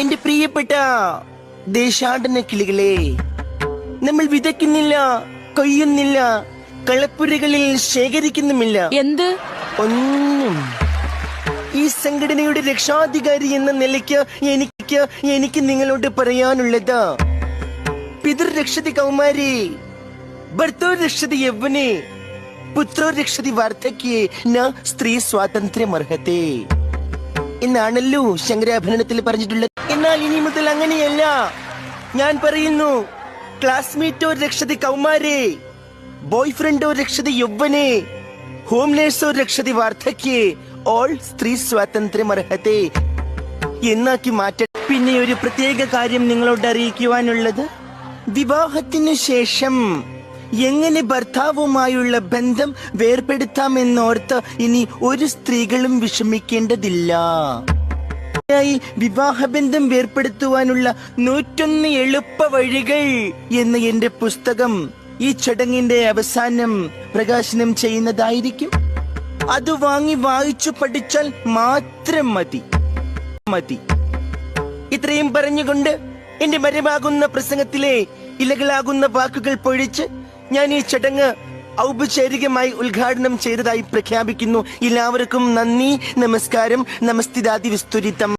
എന്റെ പ്രിയപ്പെട്ട ദേശാടന കിളികളെ നമ്മൾ വിതയ്ക്കുന്നില്ല കൊയ്യുന്നില്ല കളപ്പുരകളിൽ ശേഖരിക്കുന്നുമില്ല. എന്ത്? ഒന്നും. ഈ സംഘടനയുടെ രക്ഷാധികാരി എന്ന നിലയ്ക്ക് എനിക്ക് എനിക്ക് നിങ്ങളോട് പറയാനുള്ളത് പിതൃരക്ഷതി കൗമാരി ഭർത്തോ രക്ഷതി യൗവനെ പുത്രോ രക്ഷതി വാർദ്ധക്യേ ന സ്ത്രീ സ്വാതന്ത്ര്യം അർഹത്തെ എന്നാണല്ലോ ശങ്കരാഭരണത്തിൽ പറഞ്ഞിട്ടുള്ളത്. എന്നാൽ ഇനി മുതൽ അങ്ങനെയല്ല. ഞാൻ പറയുന്നു ക്ലാസ്മേറ്റ് ഒരു രക്ഷതി കൗമാരെ ഒരു രക്ഷതി യൗവനെ ഒരു രക്ഷതി വാർദ്ധക്യേ ഓൾ സ്ത്രീ സ്വാതന്ത്ര്യം അർഹത്തെ എന്നാക്കി മാറ്റ പിന്നെ ഒരു പ്രത്യേക കാര്യം നിങ്ങളോട് അറിയിക്കുവാനുള്ളത്? വിവാഹത്തിന് ശേഷം എങ്ങനെ ഭർത്താവുമായുള്ള ബന്ധം വേർപെടുത്താമെന്നോർത്ത് ഇനി ഒരു സ്ത്രീകളും വിഷമിക്കേണ്ടതില്ല. വിവാഹബന്ധം വേർപ്പെടുത്തുവാനുള്ള നൂറ്റൊന്ന് എളുപ്പ വഴികൾ എന്ന എന്റെ പുസ്തകം ഈ ചടങ്ങിന്റെ അവസാനം പ്രകാശനം ചെയ്യുന്നതായിരിക്കും. അത് വാങ്ങി വായിച്ചു പഠിച്ചാൽ മാത്രം മതി. മതി. ഇത്രയും പറഞ്ഞുകൊണ്ട് എന്റെ മരമാകുന്ന പ്രസംഗത്തിലെ ഇലകളാകുന്ന വാക്കുകൾ പൊഴിച്ച് ഞാൻ ഈ ചടങ്ങ് ഔപചാരികമായി ഉദ്ഘാടനം ചെയ്തതായി പ്രഖ്യാപിക്കുന്നു. എല്ലാവർക്കും നന്ദി നമസ്കാരം. നമസ്തിദാതി വിസ്തുരിതം.